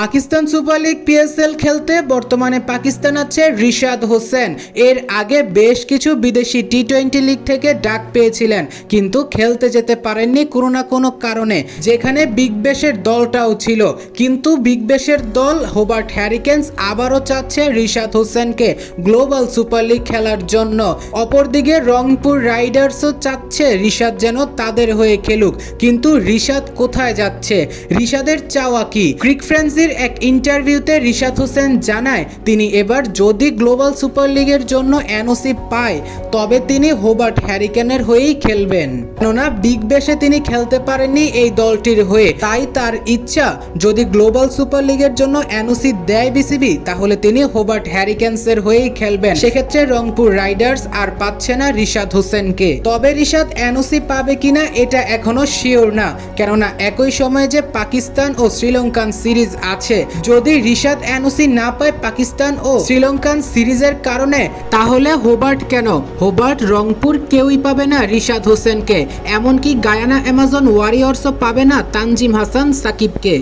Pakistan super league PSL খেলতে বর্তমানে পাকিস্তান আছে রিশাদ হোসেন। এর আগে বেশ কিছু বিদেশি টি টোয়েন্টি লিগ থেকে ডাক পেয়েছিলেন, কিন্তু খেলতে যেতে পারেননি কোনো না কোনো কারণে, যেখানে বিগ ব্যাশের দলটাও ছিল। কিন্তু বিগ ব্যাশের দল হোবার্ট হ্যারিকেন্স আবারও চাচ্ছে রিশাদ হোসেনকে গ্লোবাল সুপার লিগ খেলার জন্য। অপরদিকে রংপুর রাইডার্সও চাচ্ছে রিশাদ যেন তাদের হয়ে খেলুক, কিন্তু রিশাদ কোথায় যাচ্ছে? রিশাদের চাওয়া কি? ক্রিক ফ্রেন্সির এক ইন্টারভিউতে রিশাদ হোসেন জানায়, তিনি এবার যদি গ্লোবাল সুপার লিগের জন্য এনওসি পায়, তবে তিনি হোবার্ট হ্যারিকেনের হয়েই খেলবেন। কেননা, বিগ ব্যাশে তিনি খেলতে পারেননি এই দলটির হয়ে। তাই তার ইচ্ছা, যদি গ্লোবাল সুপার লিগের জন্য এনওসি দেয় বিসিবি, তাহলে তিনি হোবার্ট হ্যারিকেন্সের হয়েই খেলবেন। সেক্ষেত্রে রংপুর রাইডার্স আর পাচ্ছে না রিশাদ হোসেনকে। তবে রিশাদ এনওসি পাবে কিনা, এটা এখনও শিওর না। কেননা, একই সময়ে যে পাকিস্তান ও শ্রীলঙ্কান সিরিজ আছে আছে। যদি রিশাদ অ্যানুসি না পায় পাকিস্তান ও শ্রীলঙ্কান সিরিজের কারণে, তাহলে হোবার্ট কেন? হোবার্ট রংপুর কেউই পাবে না রিশাদ হোসেনকে। এমনকি গায়ানা অ্যামাজন ওয়ারিয়র্সও পাবে না তানজিম হাসান সাকিবকে।